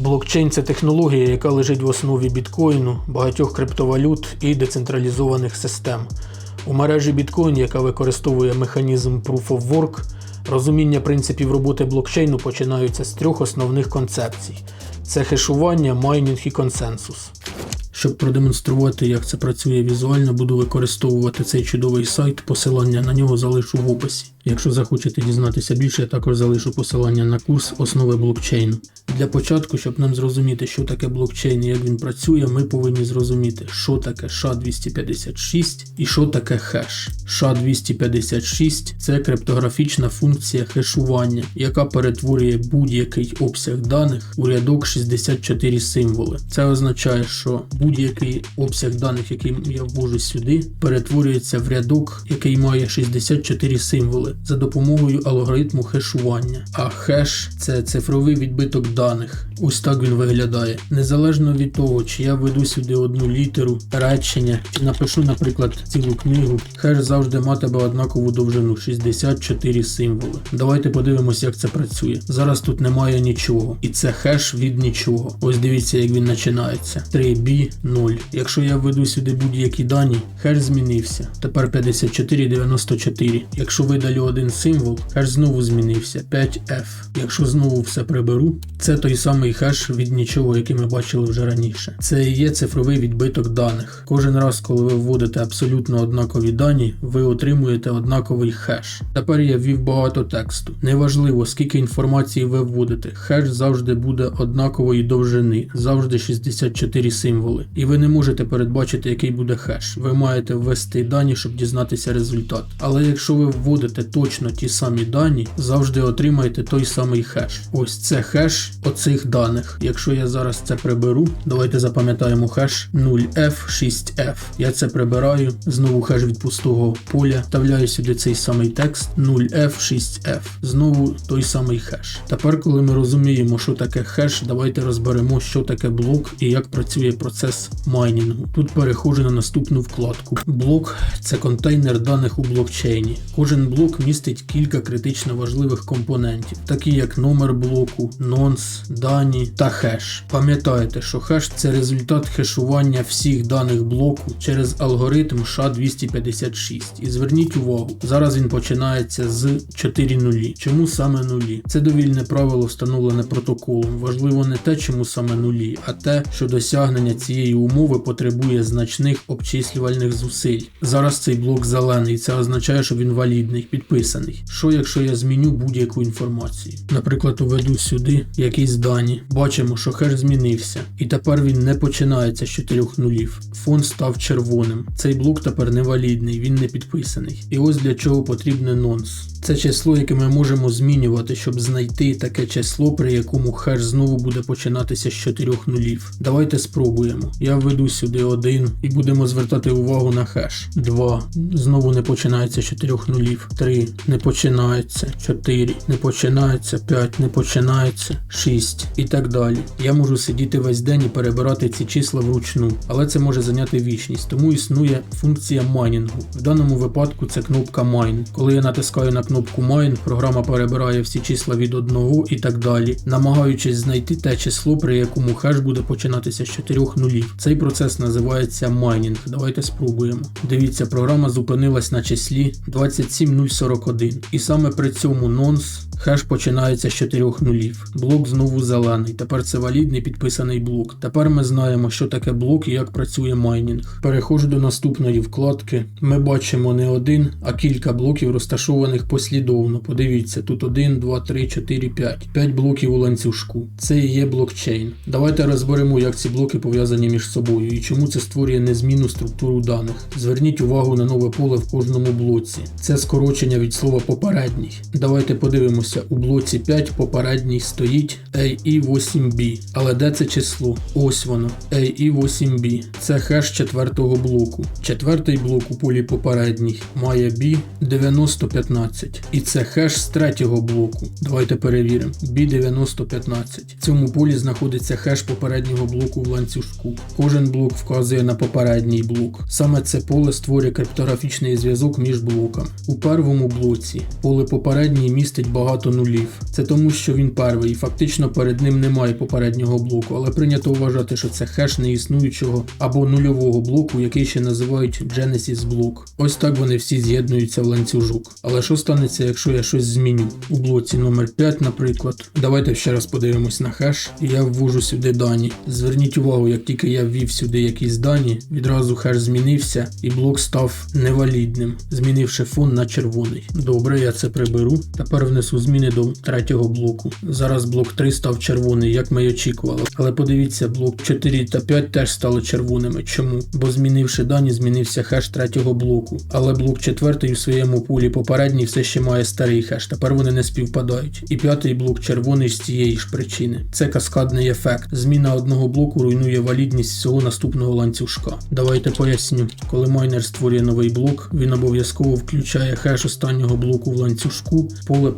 Блокчейн це технологія, яка лежить в основі біткоїну, багатьох криптовалют і децентралізованих систем. У мережі біткоін, яка використовує механізм Proof of Work, розуміння принципів роботи блокчейну починаються з трьох основних концепцій: це хешування, майнінг і консенсус. Щоб продемонструвати, як це працює візуально, буду використовувати цей чудовий сайт. Посилання на нього залишу в описі. Якщо захочете дізнатися більше, я також залишу посилання на курс основи блокчейну. Для початку, щоб нам зрозуміти, що таке блокчейн і як він працює, ми повинні зрозуміти, що таке SHA-256 і що таке хеш. SHA-256 це криптографічна функція хешування, яка перетворює будь-який обсяг даних у рядок 64 символи. Це означає, що будь-який обсяг даних, який я ввожу сюди, перетворюється в рядок, який має 64 символи за допомогою алгоритму хешування. А хеш це цифровий відбиток даних. Ось так він виглядає. Незалежно від того, чи я введу сюди одну літеру, речення, чи напишу, наприклад, цілу книгу, хеш завжди матиме однакову довжину 64 символи. Давайте подивимося, як це працює. Зараз тут немає нічого, і це хеш від нічого. Ось дивіться, як він починається. 3B 0. Якщо я введу сюди будь-які дані, хеш змінився. Тепер 5494. Якщо видалю один символ, хеш знову змінився 5F. Якщо знову все приберу, це той самий хеш від нічого, який ми бачили вже раніше. Це і є цифровий відбиток даних. Кожен раз, коли ви вводите абсолютно однакові дані, ви отримуєте однаковий хеш. Тепер я ввів багато тексту. Неважливо, скільки інформації ви вводите, хеш завжди буде однакової довжини, завжди 64 символи. І ви не можете передбачити, який буде хеш. Ви маєте ввести дані, щоб дізнатися результат. Але якщо ви вводите точно ті самі дані, завжди отримаєте той самий хеш. Ось це хеш оцих даних. Якщо я зараз це приберу, давайте запам'ятаємо хеш 0F6F. Я це прибираю, знову хеш від пустого поля, вставляю сюди цей самий текст 0F6F. Знову той самий хеш. Тепер, коли ми розуміємо, що таке хеш, давайте розберемо, що таке блок і як працює процес майнінгу. Тут переходжу на наступну вкладку. Блок це контейнер даних у блокчейні. Кожен блок містить кілька критично важливих компонентів, такі як номер блоку, нонс, дані та хеш. Пам'ятайте, що хеш це результат хешування всіх даних блоку через алгоритм SHA-256. І зверніть увагу, зараз він починається з 4 нулі. Чому саме нулі? Це довільне правило встановлене протоколом. Важливо не те, чому саме нулі, а те, що досягнення цієї умови потребує значних обчислювальних зусиль. Зараз цей блок зелений, це означає, що він валідний, підписаний. Що якщо я зміню будь-яку інформацію? Наприклад, уведу сюди якісь дані. Бачимо, що хеш змінився, і тепер він не починається з 4 нулів. Фон став червоним. Цей блок тепер невалідний, він не підписаний. І ось для чого потрібне нонс. Це число, яке ми можемо змінювати, щоб знайти таке число, при якому хеш знову буде починатися з 4 нулів. Давайте спробуємо. Я введу сюди 1 і будемо звертати увагу на хеш. 2. Знову не починається з 4 нулів. 3. Не починається. 4. Не починається. 5. Не починається. 6. І так далі. Я можу сидіти весь день і перебирати ці числа вручну, але це може зайняти вічність, тому існує функція майнінгу. В даному випадку це кнопка Mine. Коли я натискаю на кнопку Mine, програма перебирає всі числа від 1 і так далі, намагаючись знайти те число, при якому хеш буде починатися з 4 нулів. Цей процес називається майнінг. Давайте спробуємо. Дивіться, програма зупинилась на числі 27041. І саме при цьому нонс хеш починається з 4 нулів. Блок знову зелений. Тепер це валідний підписаний блок. Тепер ми знаємо, що таке блок і як працює майнінг. Переходжу до наступної вкладки. Ми бачимо не один, а кілька блоків розташованих послідовно. Подивіться, тут 1, 2, 3, 4, 5. 5 блоків у ланцюжку. Це і є блокчейн. Давайте розберемо, як ці блоки пов'язані між собою і чому це створює незмінну структуру даних. Зверніть увагу на нове поле в кожному блоці. Це скорочення від слова попередній. Давайте подивимося, у блоці 5 попередній стоїть AE8B. Але де це число? Ось воно. AE8B. Це хеш четвертого блоку. Четвертий блок у полі попередній має B 9015. І це хеш з третього блоку. Давайте перевіримо. B9015. В цьому полі знаходиться хеш попереднього блоку в ланцюжку. Кожен блок вказує на попередній блок. Саме це поле створює криптографічний зв'язок між блоками. У первому блоці. Поле попередній містить багато нулів. Це тому, що він перший, і фактично перед ним немає попереднього блоку, але прийнято вважати, що це хеш неіснуючого або нульового блоку, який ще називають Genesis блок. Ось так вони всі з'єднуються в ланцюжок. Але що станеться, якщо я щось зміню? У блоці номер 5, наприклад. Давайте ще раз подивимось на хеш, і я ввожу сюди дані. Зверніть увагу, як тільки я ввів сюди якісь дані, відразу хеш змінився і блок став невалідним, змінивши фон на червоний. Добре, я це приберу. Тепер внесу зміни до третього блоку. Зараз блок 3 став червоний, як ми й очікували. Але подивіться, блок 4 та 5 теж стали червоними. Чому? Бо змінивши дані, змінився хеш третього блоку. Але блок 4 у своєму полі попередній все ще має старий хеш. Тепер вони не співпадають. І п'ятий блок червоний з цієї ж причини. Це каскадний ефект. Зміна одного блоку руйнує валідність всього наступного ланцюжка. Давайте поясню. Коли майнер створює новий блок, він обов'язково включає хеш останнього блоку в ланцюжку, поле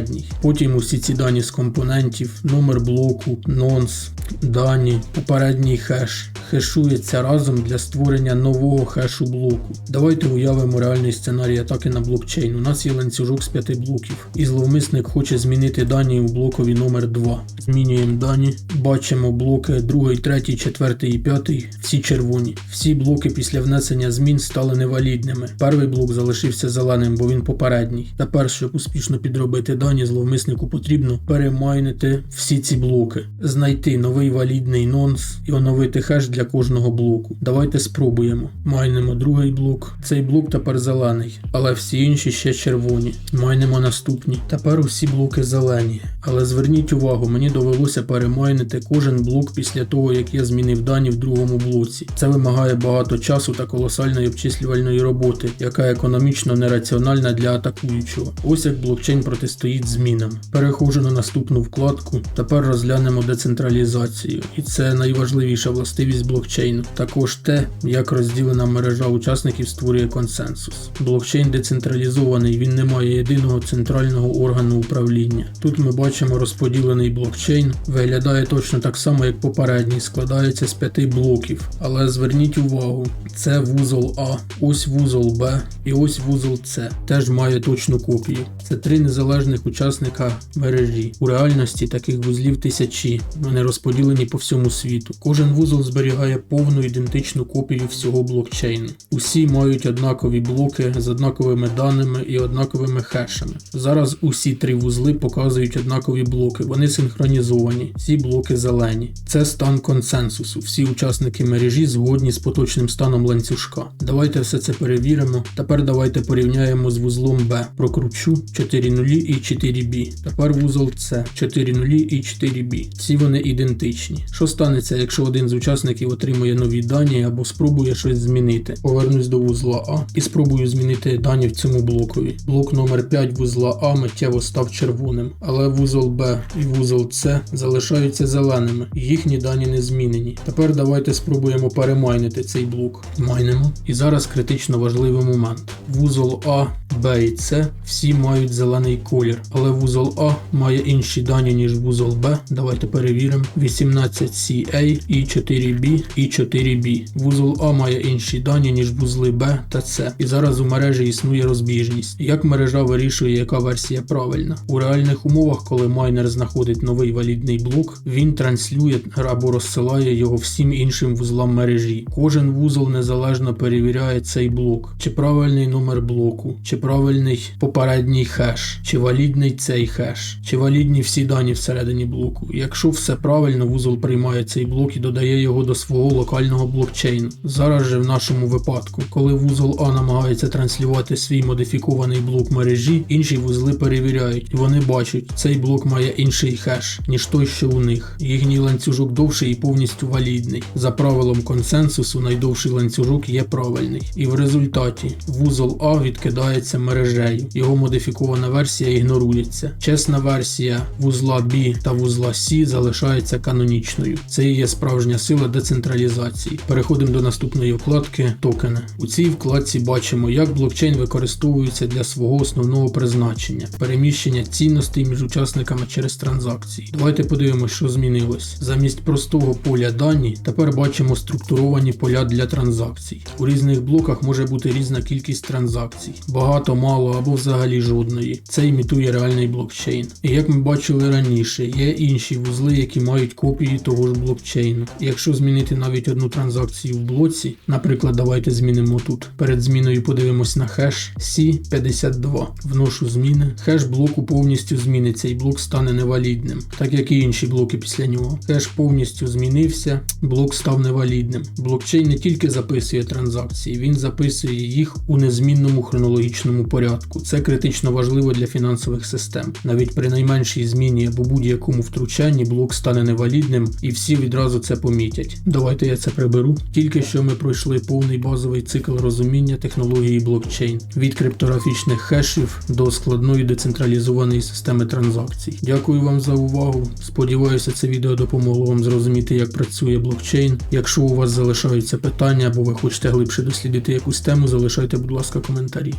попередній. Потім усі ці дані з компонентів, номер блоку, нонс, дані, попередній хеш хешується разом для створення нового хешу блоку. Давайте уявимо реальний сценарій атаки на блокчейн. У нас є ланцюжок з п'яти блоків, і зловмисник хоче змінити дані у блокові номер 2. Змінюємо дані, бачимо блоки 2, 3, 4 і 5, всі червоні. Всі блоки після внесення змін стали невалідними. Перший блок залишився зеленим, бо він попередній. Тепер, щоб успішно підробити дані, зловмиснику потрібно перемайнити всі ці блоки, знайти новий валідний нонс і оновити хеш для кожного блоку. Давайте спробуємо. Майнимо другий блок. Цей блок тепер зелений, але всі інші ще червоні. Майнимо наступні. Тепер усі блоки зелені. Але зверніть увагу, мені довелося перемайнити кожен блок після того, як я змінив дані в другому блоці. Це вимагає багато часу та колосальної обчислювальної роботи, яка економічно нераціональна для атакуючого. Ось як блокчейн протистоїть змінам. Переходжу на наступну вкладку. Тепер розглянемо децентралізацію. І це найважливіша властивість блокчейну. Також те, як розділена мережа учасників створює консенсус. Блокчейн децентралізований, він не має єдиного центрального органу управління. Тут ми бачимо розподілений блокчейн, виглядає точно так само, як попередній, складається з п'яти блоків. Але зверніть увагу, це вузол А, ось вузол Б і ось вузол С. Теж має точну копію. Це три незалежних учасника мережі. У реальності таких вузлів тисячі, вони розподілені по всьому світу. Кожен вузол зберігає повну ідентичну копію всього блокчейну. Усі мають однакові блоки з однаковими даними і однаковими хешами. Зараз усі три вузли показують однакові блоки, вони синхронізовані, всі блоки зелені. Це стан консенсусу. Всі учасники мережі згодні з поточним станом ланцюжка. Давайте все це перевіримо. Тепер давайте порівняємо з вузлом Б. Прокручу 4 нулі і 4 бі. Тепер вузол С 4 нулі і 4 бі. Всі вони ідентичні. Що станеться, якщо один з учасників отримує нові дані або спробує щось змінити? Повернусь до вузла А і спробую змінити дані в цьому блокові. Блок номер 5 вузла А миттєво став червоним, але вузол Б і вузол С залишаються зеленими, їхні дані не змінені. Тепер давайте спробуємо перемайнити цей блок. Майнимо. І зараз критично важливий момент. Вузол А, Б і С всі мають зелений колір, але вузол А має інші дані, ніж вузол Б. Давайте перевіримо. 18CA і 4B і 4B. Вузол А має інші дані, ніж вузли Б та С. І зараз у мережі існує розбіжність. Як мережа вирішує, яка версія правильна? У реальних умовах, коли майнер знаходить новий валідний блок, він транслює або розсилає його всім іншим вузлам мережі. Кожен вузол незалежно перевіряє цей блок, чи правильний номер блоку, чи правильний попередній хеш, чи валідний цей хеш, чи валідні всі дані всередині блоку. Якщо все правильно, вузол приймає цей блок і додає його до свого локального блокчейну. Зараз же в нашому випадку, коли вузол А намагається транслювати свій модифікований блок мережі, інші вузли перевіряють, і вони бачать, цей блок має інший хеш, ніж той, що у них. Їхній ланцюжок довший і повністю валідний. За правилом консенсусу, найдовший ланцюжок є правильний. І в результаті вузол А відкидається мережею. Його модифікована версія ігнорується. Чесна версія вузла B та вузла C залишається канонічною. Це і є справжня сила децентралізації. Переходимо до наступної вкладки токени. У цій вкладці бачимо, як блокчейн використовується для свого основного призначення переміщення цінностей між учасниками через транзакції. Давайте подивимося, що змінилось. Замість простого поля дані тепер бачимо структуровані поля для транзакцій. У різних блоках може бути різна кількість транзакцій, багато, мало або взагалі жодної. Це імітує реальний блокчейн. І як ми бачили раніше, є інші вузли, які мають копії того ж блокчейну. Якщо змінити навіть одну транзакцію в блоці, наприклад, давайте змінимо тут. Перед зміною подивимось на хеш C52. Вношу зміни. Хеш блоку повністю зміниться і блок стане невалідним, так як і інші блоки після нього. Хеш повністю змінився, блок став невалідним. Блокчейн не тільки записує транзакції, він записує їх у незмінному хронологічному порядку. Це критично важливо для фінансових систем. Навіть при найменшій зміні або будь-якому втручанні блок стане невалідним і всі відразу це помітять. Давайте я це приберу. Тільки що ми пройшли повний базовий цикл розуміння технології блокчейн від криптографічних хешів до складної децентралізованої системи транзакцій. Дякую вам за увагу. Сподіваюся, це відео допомогло вам зрозуміти, як працює блокчейн. Якщо у вас залишаються питання або ви хочете глибше дослідити якусь тему, залишайте, будь ласка, коментарі.